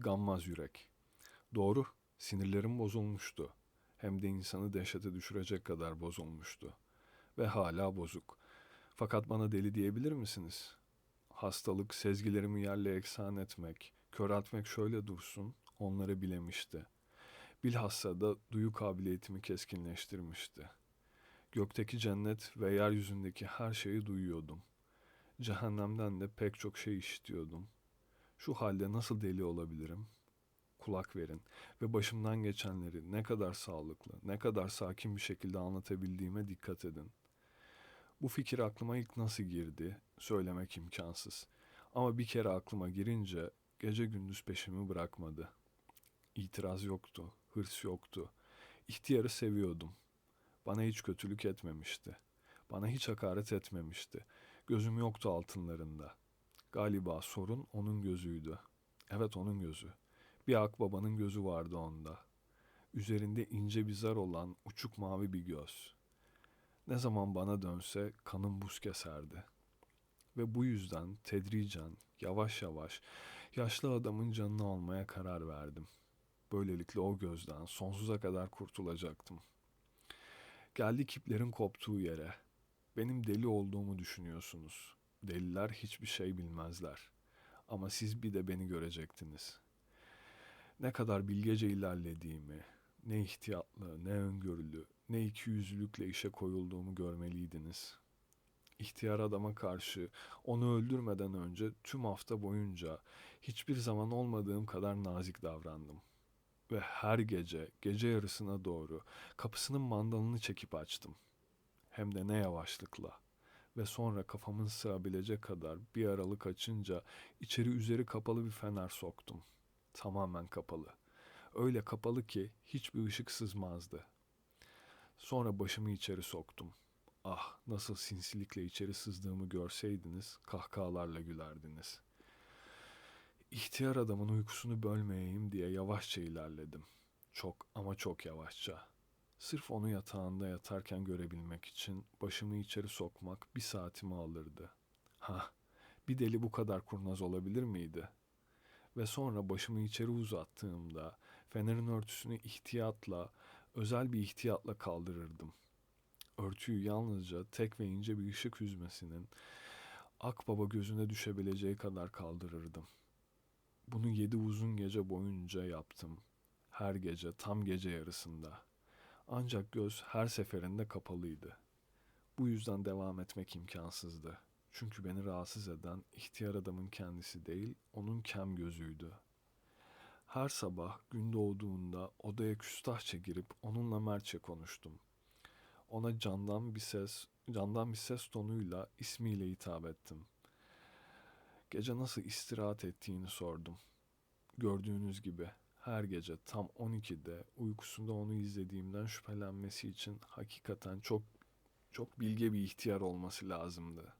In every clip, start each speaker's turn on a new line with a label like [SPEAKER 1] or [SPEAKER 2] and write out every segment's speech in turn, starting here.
[SPEAKER 1] gammaz yürek. Doğru, sinirlerim bozulmuştu. Hem de insanı dehşete düşürecek kadar bozulmuştu. Ve hala bozuk. Fakat bana deli diyebilir misiniz? Hastalık sezgilerimi yerle eksan etmek, köreltmek şöyle dursun, onları bilemişti. Bilhassa da duyu kabiliyetimi keskinleştirmişti. Gökteki cennet ve yeryüzündeki her şeyi duyuyordum. Cehennemden de pek çok şey işitiyordum. Şu halde nasıl deli olabilirim? Kulak verin ve başımdan geçenleri ne kadar sağlıklı, ne kadar sakin bir şekilde anlatabildiğime dikkat edin. Bu fikir aklıma ilk nasıl girdi söylemek imkansız. Ama bir kere aklıma girince gece gündüz peşimi bırakmadı. İtiraz yoktu, hırs yoktu. İhtiyarı seviyordum. Bana hiç kötülük etmemişti. Bana hiç hakaret etmemişti. Gözüm yoktu altınlarında. Galiba sorun onun gözüydü. Evet onun gözü. Bir akbabanın gözü vardı onda. Üzerinde ince bir zar olan uçuk mavi bir göz. Ne zaman bana dönse kanım buz keserdi. Ve bu yüzden tedricen, yavaş yavaş yaşlı adamın canını almaya karar verdim. Böylelikle o gözden sonsuza kadar kurtulacaktım. Geldik iplerin koptuğu yere. Benim deli olduğumu düşünüyorsunuz. Deliler hiçbir şey bilmezler. Ama siz bir de beni görecektiniz. Ne kadar bilgece ilerlediğimi, ne ihtiyatlı, ne öngörülü, ne ikiyüzlülükle işe koyulduğumu görmeliydiniz. İhtiyar adama karşı onu öldürmeden önce tüm hafta boyunca hiçbir zaman olmadığım kadar nazik davrandım. Ve her gece, gece yarısına doğru kapısının mandalını çekip açtım. Hem de ne yavaşlıkla. Ve sonra kafamın sığabilecek kadar bir aralık açınca içeri üzeri kapalı bir fener soktum. Tamamen kapalı. Öyle kapalı ki hiçbir ışık sızmazdı. Sonra başımı içeri soktum. Ah nasıl sinsilikle içeri sızdığımı görseydiniz kahkahalarla gülerdiniz. İhtiyar adamın uykusunu bölmeyeyim diye yavaşça ilerledim. Çok ama çok yavaşça. Sırf onu yatağında yatarken görebilmek için başımı içeri sokmak bir saatimi alırdı. Ha, bir deli bu kadar kurnaz olabilir miydi? Ve sonra başımı içeri uzattığımda fenerin örtüsünü ihtiyatla, özel bir ihtiyatla kaldırırdım. Örtüyü yalnızca tek ve ince bir ışık hüzmesinin akbaba gözüne düşebileceği kadar kaldırırdım. Bunu yedi uzun gece boyunca yaptım. Her gece tam gece yarısında. Ancak göz her seferinde kapalıydı. Bu yüzden devam etmek imkansızdı. Çünkü beni rahatsız eden ihtiyar adamın kendisi değil, onun kem gözüydü. Her sabah gün doğduğunda odaya küstahça girip onunla mertçe konuştum. Ona candan bir ses, candan bir ses tonuyla ismiyle hitap ettim. Gece nasıl istirahat ettiğini sordum. Gördüğünüz gibi her gece tam 12'de uykusunda onu izlediğimden şüphelenmesi için hakikaten çok çok bilge bir ihtiyar olması lazımdı.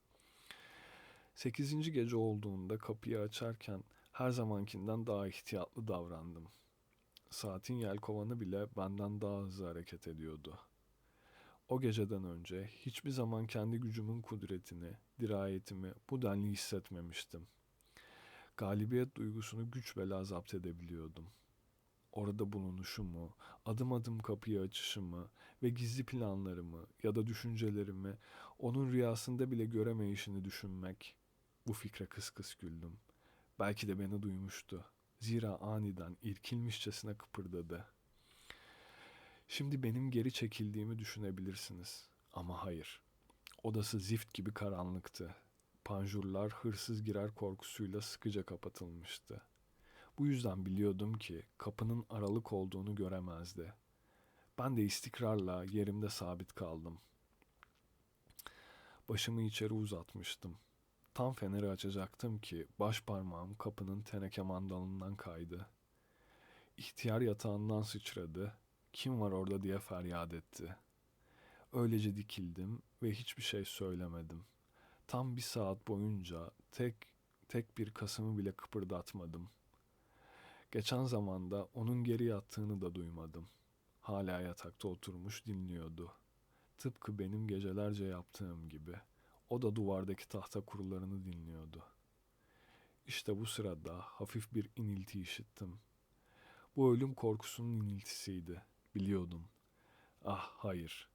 [SPEAKER 1] Sekizinci gece olduğunda kapıyı açarken her zamankinden daha ihtiyatlı davrandım. Saatin yelkovanı bile benden daha hızlı hareket ediyordu. O geceden önce hiçbir zaman kendi gücümün kudretini, dirayetimi bu denli hissetmemiştim. Galibiyet duygusunu güç bela zapt edebiliyordum. Orada bulunuşumu, adım adım kapıyı açışımı ve gizli planlarımı ya da düşüncelerimi onun rüyasında bile göremeyişini düşünmek, bu fikre kıs kıs güldüm. Belki de beni duymuştu. Zira aniden irkilmişçesine kıpırdadı. Şimdi benim geri çekildiğimi düşünebilirsiniz. Ama hayır. Odası zift gibi karanlıktı. Panjurlar hırsız girer korkusuyla sıkıca kapatılmıştı. Bu yüzden biliyordum ki kapının aralık olduğunu göremezdi. Ben de istikrarla yerimde sabit kaldım. Başımı içeri uzatmıştım. Tam feneri açacaktım ki baş parmağım kapının teneke mandalından kaydı. İhtiyar yatağından sıçradı. Kim var orada diye feryat etti. Öylece dikildim ve hiçbir şey söylemedim. Tam bir saat boyunca tek tek bir kasımı bile kıpırdatmadım. Geçen zamanda onun geri yattığını da duymadım. Hala yatakta oturmuş dinliyordu. Tıpkı benim gecelerce yaptığım gibi.'' O da duvardaki tahta kurularını dinliyordu. İşte bu sırada hafif bir inilti işittim. Bu ölüm korkusunun iniltisiydi. Biliyordum. Ah hayır.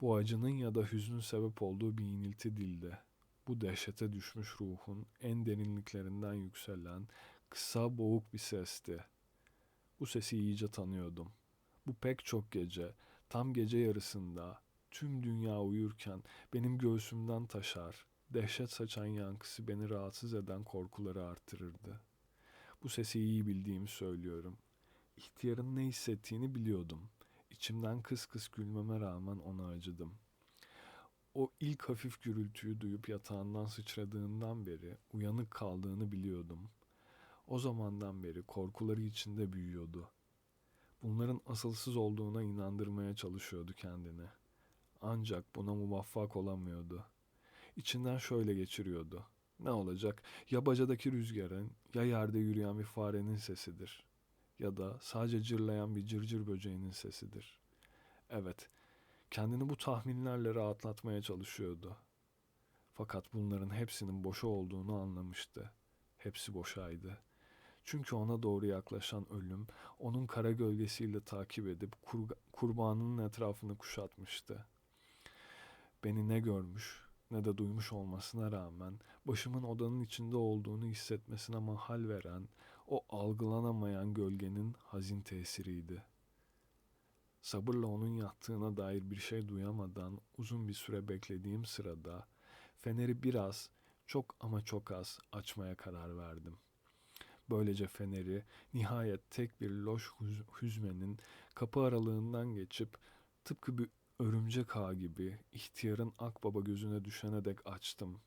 [SPEAKER 1] Bu acının ya da hüznün sebep olduğu bir inilti değildi. Bu dehşete düşmüş ruhun en derinliklerinden yükselen kısa boğuk bir sesti. Bu sesi iyice tanıyordum. Bu pek çok gece, tam gece yarısında, tüm dünya uyurken benim göğsümden taşar, dehşet saçan yankısı beni rahatsız eden korkuları artırırdı. Bu sesi iyi bildiğimi söylüyorum. İhtiyarın ne hissettiğini biliyordum. İçimden kıs kıs gülmeme rağmen ona acıdım. O ilk hafif gürültüyü duyup yatağından sıçradığından beri uyanık kaldığını biliyordum. O zamandan beri korkuları içinde büyüyordu. Bunların asılsız olduğuna inandırmaya çalışıyordu kendini. Ancak buna muvaffak olamıyordu. İçinden şöyle geçiriyordu. Ne olacak? Ya bacadaki rüzgarın ya yerde yürüyen bir farenin sesidir. Ya da sadece cırlayan bir cırcır böceğinin sesidir. Evet, kendini bu tahminlerle rahatlatmaya çalışıyordu. Fakat bunların hepsinin boşa olduğunu anlamıştı. Hepsi boşaydı. Çünkü ona doğru yaklaşan ölüm, onun kara gölgesiyle takip edip kurga- kurbanının etrafını kuşatmıştı. Beni ne görmüş ne de duymuş olmasına rağmen başımın odanın içinde olduğunu hissetmesine mahal veren o algılanamayan gölgenin hazin tesiriydi. Sabırla onun yattığına dair bir şey duyamadan uzun bir süre beklediğim sırada feneri biraz, çok ama çok az açmaya karar verdim. Böylece feneri nihayet tek bir loş hüz- hüzmenin kapı aralığından geçip tıpkı bir örümcek ağı gibi ihtiyarın akbaba gözüne düşene dek açtım.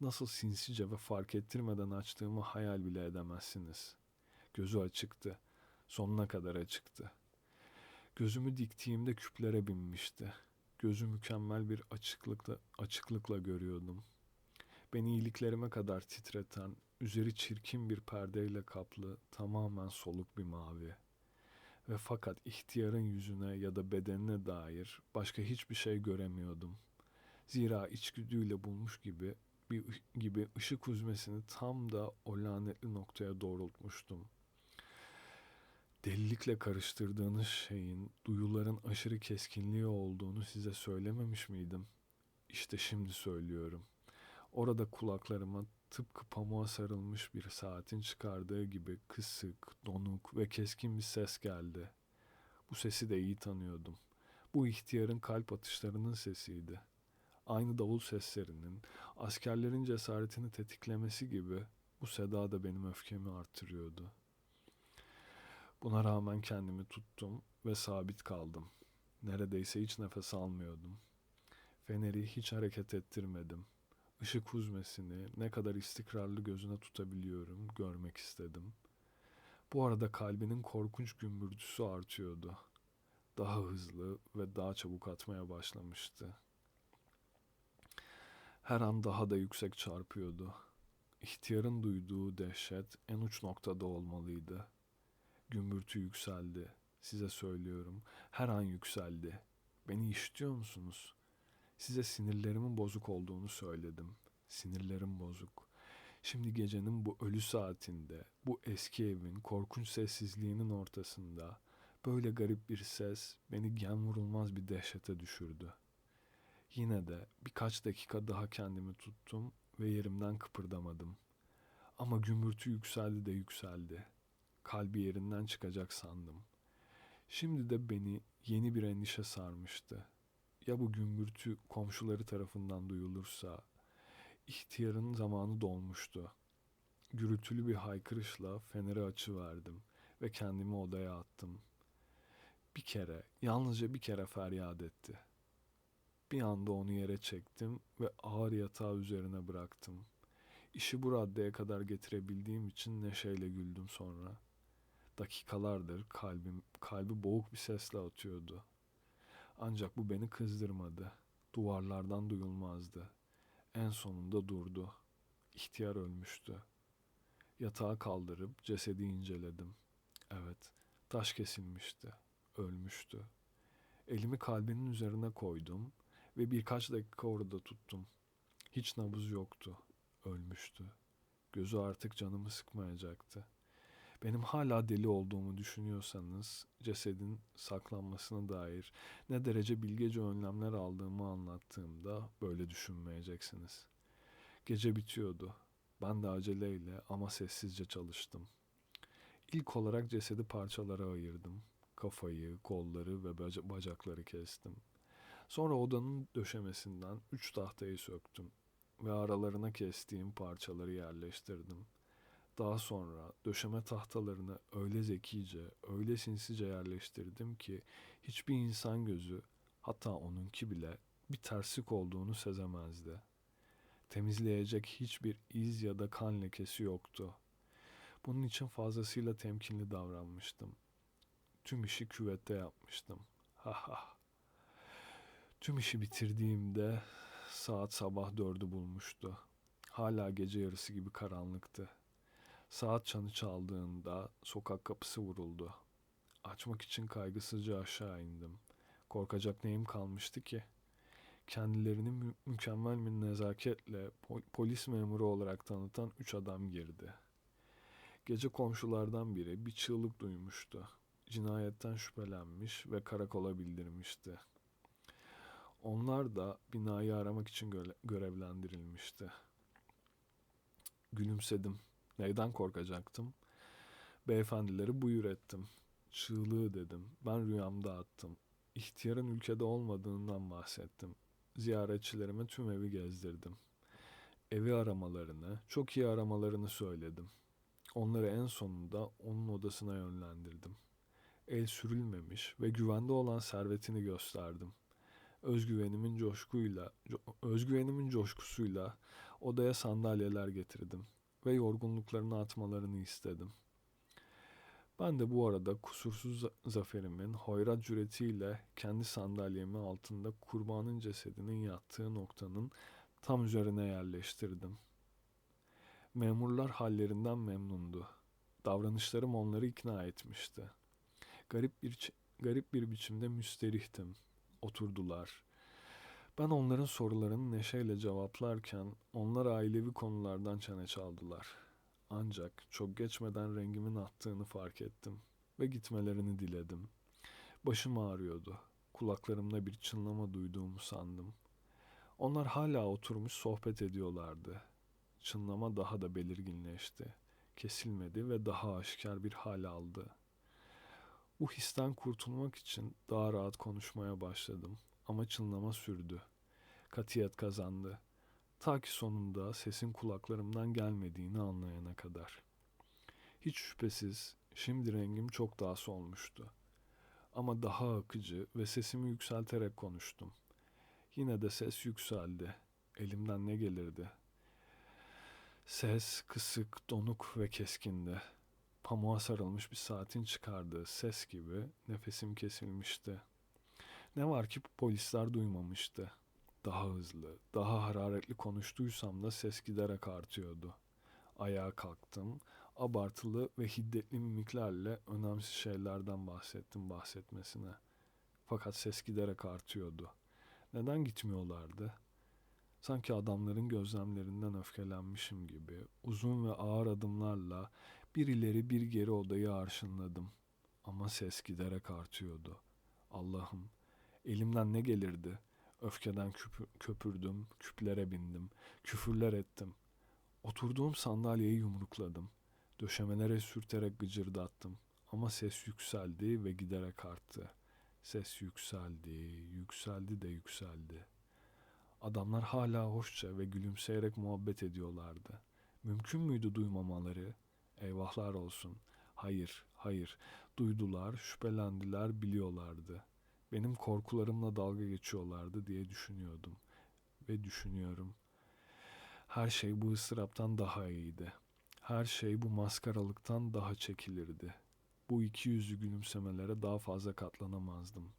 [SPEAKER 1] Nasıl sinsice ve fark ettirmeden açtığımı hayal bile edemezsiniz. Gözü açıktı. Sonuna kadar açıktı. Gözümü diktiğimde küplere binmişti. Gözü mükemmel bir açıklıkla, açıklıkla görüyordum. Beni iyiliklerime kadar titreten, üzeri çirkin bir perdeyle kaplı, tamamen soluk bir mavi. Ve fakat ihtiyarın yüzüne ya da bedenine dair başka hiçbir şey göremiyordum. Zira içgüdüyle bulmuş gibi bir gibi ışık hüzmesini tam da o lanetli noktaya doğrultmuştum. Delilikle karıştırdığınız şeyin duyuların aşırı keskinliği olduğunu size söylememiş miydim? İşte şimdi söylüyorum. Orada kulaklarıma tıpkı pamuğa sarılmış bir saatin çıkardığı gibi kısık, donuk ve keskin bir ses geldi. Bu sesi de iyi tanıyordum. Bu ihtiyarın kalp atışlarının sesiydi. Aynı davul seslerinin, askerlerin cesaretini tetiklemesi gibi bu seda da benim öfkemi artırıyordu. Buna rağmen kendimi tuttum ve sabit kaldım. Neredeyse hiç nefes almıyordum. Feneri hiç hareket ettirmedim. Işık huzmesini ne kadar istikrarlı gözüne tutabiliyorum görmek istedim. Bu arada kalbinin korkunç gümbürtüsü artıyordu. Daha hızlı ve daha çabuk atmaya başlamıştı. Her an daha da yüksek çarpıyordu. İhtiyarın duyduğu dehşet en uç noktada olmalıydı. Gümbürtü yükseldi. Size söylüyorum. Her an yükseldi. Beni işitiyor musunuz? Size sinirlerimin bozuk olduğunu söyledim. Sinirlerim bozuk. Şimdi gecenin bu ölü saatinde, bu eski evin korkunç sessizliğinin ortasında böyle garip bir ses beni gen vurulmaz bir dehşete düşürdü. Yine de birkaç dakika daha kendimi tuttum ve yerimden kıpırdamadım. Ama gümbürtü yükseldi de yükseldi. Kalbi yerinden çıkacak sandım. Şimdi de beni yeni bir endişe sarmıştı. Ya bu gümbürtü komşuları tarafından duyulursa? İhtiyarın zamanı dolmuştu. Gürültülü bir haykırışla feneri açıverdim ve kendimi odaya attım. Bir kere, yalnızca bir kere feryat etti. Bir anda onu yere çektim ve ağır yatağı üzerine bıraktım. İşi bu raddeye kadar getirebildiğim için neşeyle güldüm sonra. Dakikalardır kalbim, kalbi boğuk bir sesle atıyordu. Ancak bu beni kızdırmadı. Duvarlardan duyulmazdı. En sonunda durdu. İhtiyar ölmüştü. Yatağı kaldırıp cesedi inceledim. Evet, taş kesilmişti. Ölmüştü. Elimi kalbinin üzerine koydum ve birkaç dakika orada tuttum. Hiç nabız yoktu. Ölmüştü. Gözü artık canımı sıkmayacaktı. Benim hala deli olduğumu düşünüyorsanız cesedin saklanmasına dair ne derece bilgece önlemler aldığımı anlattığımda böyle düşünmeyeceksiniz. Gece bitiyordu. Ben de aceleyle ama sessizce çalıştım. İlk olarak cesedi parçalara ayırdım. Kafayı, kolları ve baca- bacakları kestim. Sonra odanın döşemesinden üç tahtayı söktüm ve aralarına kestiğim parçaları yerleştirdim. Daha sonra döşeme tahtalarını öyle zekice, öyle sinsice yerleştirdim ki hiçbir insan gözü, hatta onunki bile bir terslik olduğunu sezemezdi. Temizleyecek hiçbir iz ya da kan lekesi yoktu. Bunun için fazlasıyla temkinli davranmıştım. Tüm işi küvette yapmıştım. Ha ha. Tüm işi bitirdiğimde saat sabah dördü bulmuştu. Hala gece yarısı gibi karanlıktı. Saat çanı çaldığında sokak kapısı vuruldu. Açmak için kaygısızca aşağı indim. Korkacak neyim kalmıştı ki? Kendilerini mü- mükemmel bir nezaketle pol- polis memuru olarak tanıtan üç adam girdi. Gece komşulardan biri bir çığlık duymuştu. Cinayetten şüphelenmiş ve karakola bildirmişti. Onlar da binayı aramak için göre- görevlendirilmişti. Gülümsedim. Neyden korkacaktım? Beyefendileri buyur ettim. Çığlığı dedim. Ben rüyamda attım. İhtiyarın ülkede olmadığından bahsettim. Ziyaretçilerime tüm evi gezdirdim. Evi aramalarını, çok iyi aramalarını söyledim. Onları en sonunda onun odasına yönlendirdim. El sürülmemiş ve güvende olan servetini gösterdim. Özgüvenimin coşkuyla, co- özgüvenimin coşkusuyla odaya sandalyeler getirdim ve yorgunluklarını atmalarını istedim. Ben de bu arada kusursuz za- zaferimin hoyrat cüretiyle kendi sandalyemi altında kurbanın cesedinin yattığı noktanın tam üzerine yerleştirdim. Memurlar hallerinden memnundu. Davranışlarım onları ikna etmişti. Garip bir garip bir biçimde müsterihtim. Oturdular. Ben onların sorularını neşeyle cevaplarken onlar ailevi konulardan çene çaldılar. Ancak çok geçmeden rengimin attığını fark ettim ve gitmelerini diledim. Başım ağrıyordu. Kulaklarımda bir çınlama duyduğumu sandım. Onlar hala oturmuş sohbet ediyorlardı. Çınlama daha da belirginleşti. Kesilmedi ve daha aşikar bir hal aldı. Bu histen kurtulmak için daha rahat konuşmaya başladım ama çınlama sürdü. Katiyet kazandı. Ta ki sonunda sesin kulaklarımdan gelmediğini anlayana kadar. Hiç şüphesiz şimdi rengim çok daha solmuştu. Ama daha akıcı ve sesimi yükselterek konuştum. Yine de ses yükseldi. Elimden ne gelirdi? Ses kısık, donuk ve keskindi. Pamuğa sarılmış bir saatin çıkardığı ses gibi nefesim kesilmişti. Ne var ki polisler duymamıştı. Daha hızlı, daha hararetli konuştuysam da ses giderek artıyordu. Ayağa kalktım. Abartılı ve hiddetli mimiklerle önemsiz şeylerden bahsettim bahsetmesine. Fakat ses giderek artıyordu. Neden gitmiyorlardı? Sanki adamların gözlemlerinden öfkelenmişim gibi uzun ve ağır adımlarla bir ileri bir geri odayı arşınladım. Ama ses giderek artıyordu. Allah'ım, elimden ne gelirdi? Öfkeden köpürdüm, küplere bindim, küfürler ettim. Oturduğum sandalyeyi yumrukladım. Döşemelere sürterek gıcırdattım. Ama ses yükseldi ve giderek arttı. Ses yükseldi, yükseldi de yükseldi. Adamlar hala hoşça ve gülümseyerek muhabbet ediyorlardı. Mümkün müydü duymamaları? Eyvahlar olsun. Hayır, hayır. Duydular, şüphelendiler, biliyorlardı. Benim korkularımla dalga geçiyorlardı diye düşünüyordum. Ve düşünüyorum. Her şey bu ıstıraptan daha iyiydi. Her şey bu maskaralıktan daha çekilirdi. Bu iki yüzlü gülümsemelere daha fazla katlanamazdım.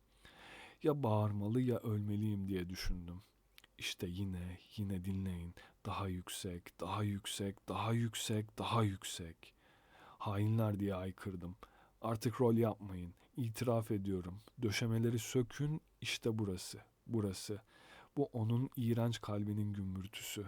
[SPEAKER 1] Ya bağırmalı ya ölmeliyim diye düşündüm. İşte yine, yine dinleyin. Daha yüksek, daha yüksek, daha yüksek, daha yüksek. Hainler diye aykırdım. Artık rol yapmayın. İtiraf ediyorum. Döşemeleri sökün. İşte burası. Burası. Bu onun iğrenç kalbinin gümbürtüsü.